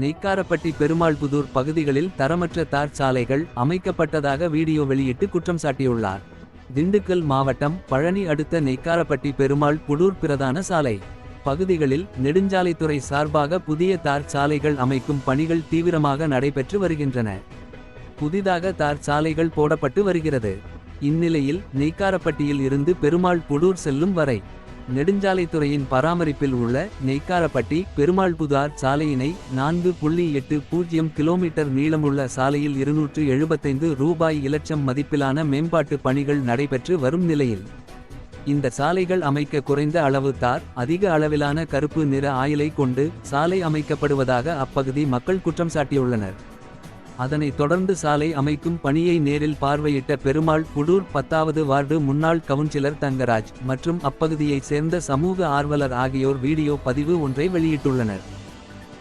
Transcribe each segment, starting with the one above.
நெய்க்காரப்பட்டி பெருமாள்புதூர் பகுதிகளில் தரமற்ற தார் சாலைகள் அமைக்கப்பட்டதாக வீடியோ வெளியிட்டு குற்றம் சாட்டியுள்ளார். திண்டுக்கல் மாவட்டம் பழனி அடுத்த நெய்க்காரப்பட்டி பெருமாள் புடூர் பிரதான சாலை. பகுதிகளில் நெடுஞ்சாலைத்துறை சார்பாக புதிய தார் சாலைகள் அமைக்கும் பணிகள் தீவிரமாக நடைபெற்று வருகின்றன. புதிதாக தார் சாலைகள் போடப்பட்டு வருகிறது. இந்நிலையில் நெய்க்காரப்பட்டியில் இருந்து பெருமாள் புடூர் செல்லும் வரை நெடுஞ்சாலைத்துறையின் பராமரிப்பில் உள்ள நெய்க்காரப்பட்டி பெருமாள்புதார் சாலையினை நான்கு புள்ளி எட்டு பூஜ்ஜியம் கிலோமீட்டர் நீளமுள்ள சாலையில் இருநூற்று எழுபத்தைந்து ரூபாய் இலட்சம் மதிப்பிலான மேம்பாட்டு பணிகள் நடைபெற்று வரும் நிலையில். இந்த சாலைகள் அமைக்க குறைந்த அளவு தார் அதிக அளவிலான கருப்பு நிற ஆயிலை கொண்டு சாலை அமைக்கப்படுவதாக அப்பகுதி மக்கள் குற்றம் சாட்டியுள்ளனர். அதனைத் தொடர்ந்து சாலை அமைக்கும் பணியை நேரில் பார்வையிட்ட பெருமாள் புடூர் பத்தாவது வார்டு முன்னாள் கவுன்சிலர் தங்கராஜ் மற்றும் அப்பகுதியைச் சேர்ந்த சமூக ஆர்வலர் ஆகியோர் வீடியோ பதிவு ஒன்றை வெளியிட்டுள்ளனர்.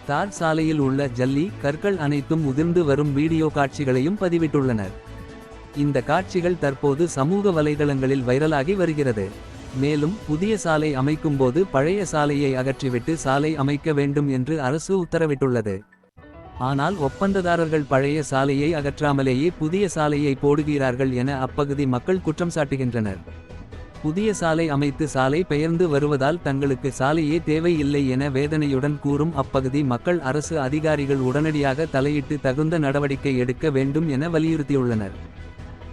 தார் சாலையில் உள்ள ஜல்லி கற்கள் அனைத்தும் உதிர்ந்து வரும் வீடியோ காட்சிகளையும் பதிவிட்டுள்ளனர். இந்த காட்சிகள் தற்போது சமூக வலைதளங்களில் வைரலாகி வருகிறது. மேலும் புதிய சாலை அமைக்கும்போது பழைய சாலையை அகற்றிவிட்டு சாலை அமைக்க வேண்டும் என்று அரசு உத்தரவிட்டுள்ளது. ஆனால் ஒப்பந்ததாரர்கள் பழைய சாலையை அகற்றாமலேயே புதிய சாலையை போடுகிறார்கள் என அப்பகுதி மக்கள் குற்றம் சாட்டுகின்றனர். புதிய சாலை அமைத்து சாலை பெயர்ந்து வருவதால் தங்களுக்கு சாலையே தேவையில்லை என வேதனையுடன் கூறும் அப்பகுதி மக்கள் அரசு அதிகாரிகள் உடனடியாக தலையிட்டு தகுந்த நடவடிக்கை எடுக்க வேண்டும் என வலியுறுத்தியுள்ளனர்.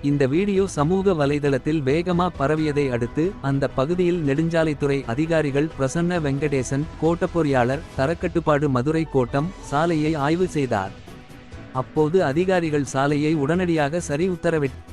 இந்த வீடியோ சமூக வலைதளத்தில் வேகமா பரவியதை அடுத்து அந்த பகுதியில் நெடுஞ்சாலைத்துறை அதிகாரிகள் பிரசன்ன வெங்கடேசன் கோட்ட பொறியாளர் தரக்கட்டுப்பாடு மதுரை கோட்டம் சாலையை ஆய்வு செய்தார். அப்போது அதிகாரிகள் சாலையை உடனடியாக சரி உத்தரவிட்டார்